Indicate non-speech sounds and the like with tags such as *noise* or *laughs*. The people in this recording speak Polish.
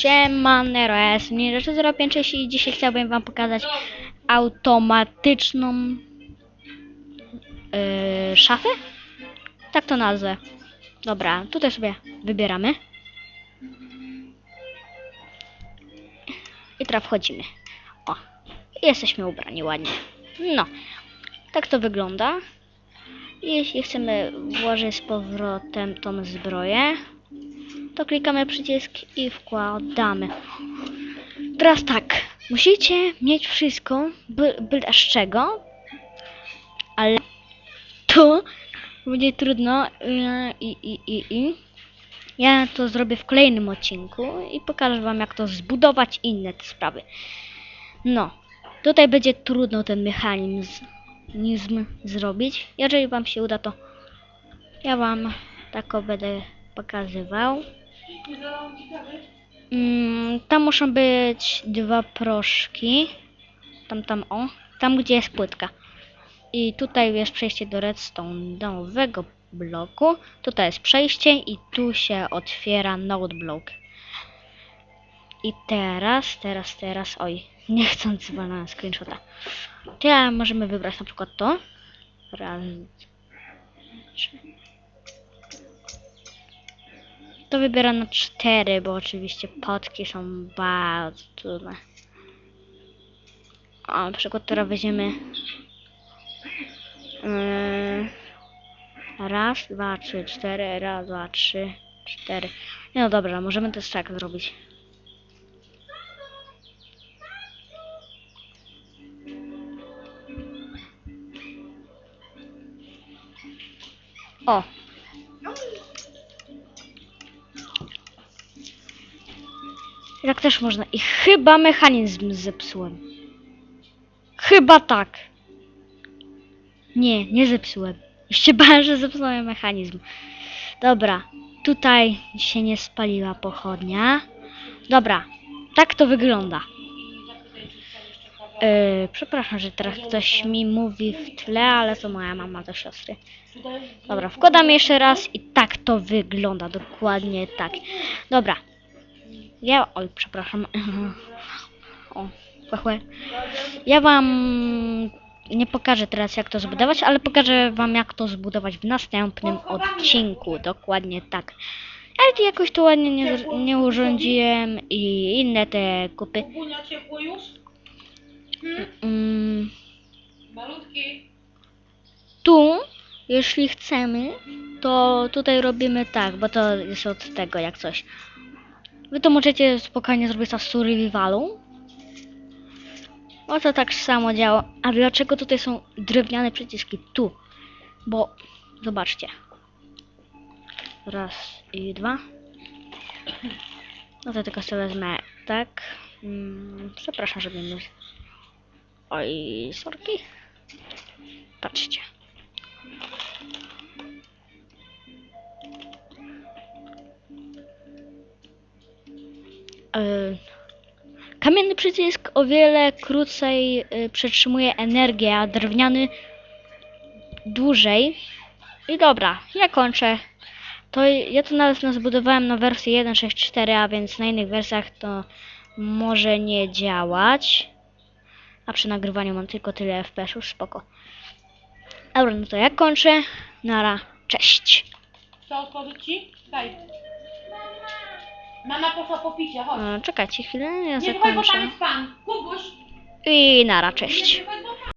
Siemanero, ja jestem Ninja 056 i dzisiaj chciałbym wam pokazać automatyczną yy, szafę? Tak to nazwę. Dobra, tutaj sobie wybieramy. I teraz wchodzimy. O, jesteśmy ubrani ładnie. No, tak to wygląda. Jeśli chcemy włożyć z powrotem tą zbroję, to klikamy przycisk i wkładamy. Teraz tak, musicie mieć wszystko, by, z czego, ale to będzie trudno yy, i, i, i, i. Ja to zrobię w kolejnym odcinku i pokażę wam jak to zbudować inne te sprawy. No, tutaj będzie trudno ten mechanizm nizm zrobić. Jeżeli wam się uda, to ja wam tako będę pokazywał. Mm, tam muszą być dwa proszki. Tam, tam, o. Tam, gdzie jest płytka. I tutaj jest przejście do redstone'owego bloku. Tutaj jest przejście i tu się otwiera node block. I teraz, teraz, teraz, oj, *laughs* nie chcąc zwalnąłem screenshota. Ja możemy wybrać na przykład to. Raz, trzy. To wybieram na cztery, bo oczywiście potki są bardzo trudne. O, na przykład teraz weźmiemy yy, raz, dwa, trzy, cztery, raz, dwa, trzy, cztery. No dobra, możemy też tak zrobić. O. Jak też można. I chyba mechanizm zepsułem. Chyba tak. Nie, nie zepsułem. Jeszcze *laughs* bałem, że zepsułem mechanizm. Dobra, tutaj się nie spaliła pochodnia. Dobra, tak to wygląda. Yy, przepraszam, że teraz ktoś mi mówi w tle, ale to moja mama do siostry. Dobra, wkładam jeszcze raz i tak to wygląda, dokładnie tak. Dobra. Ja, oj, przepraszam. O, chłe. Ja wam nie pokażę teraz jak to zbudować, ale pokażę wam jak to zbudować w następnym odcinku, dokładnie tak. Ale jakoś to ładnie nie, nie urządziłem i inne te kupy. Kunia ciepło już? Mm, Malutki. tu, jeśli chcemy, to tutaj robimy tak, bo to jest od tego jak coś. Wy to możecie spokojnie zrobić na survivalu. Bo to tak samo działa. A dlaczego tutaj są drewniane przyciski? Tu. Bo zobaczcie. Raz i dwa. No to tylko sobie wezmę tak. Mm, przepraszam, żeby mi... Oj, sorki. Patrzcie. Kamienny przycisk o wiele krócej y, przetrzymuje energię, a drewniany dłużej. I dobra, ja kończę. To ja to nawet no, zbudowałem na wersję 1.6.4, a więc na innych wersjach to może nie działać. A przy nagrywaniu mam tylko tyle FPS-ów, spoko. Dobra, no to ja kończę. Nara, cześć. Co otworzyć ci? Daj. Mama poszła po picie, chodź. E, czekajcie chwilę, ja Nie wychodź, bo tam zakończę. jest pan. Kubuś. I nara, Nie cześć. wychodź,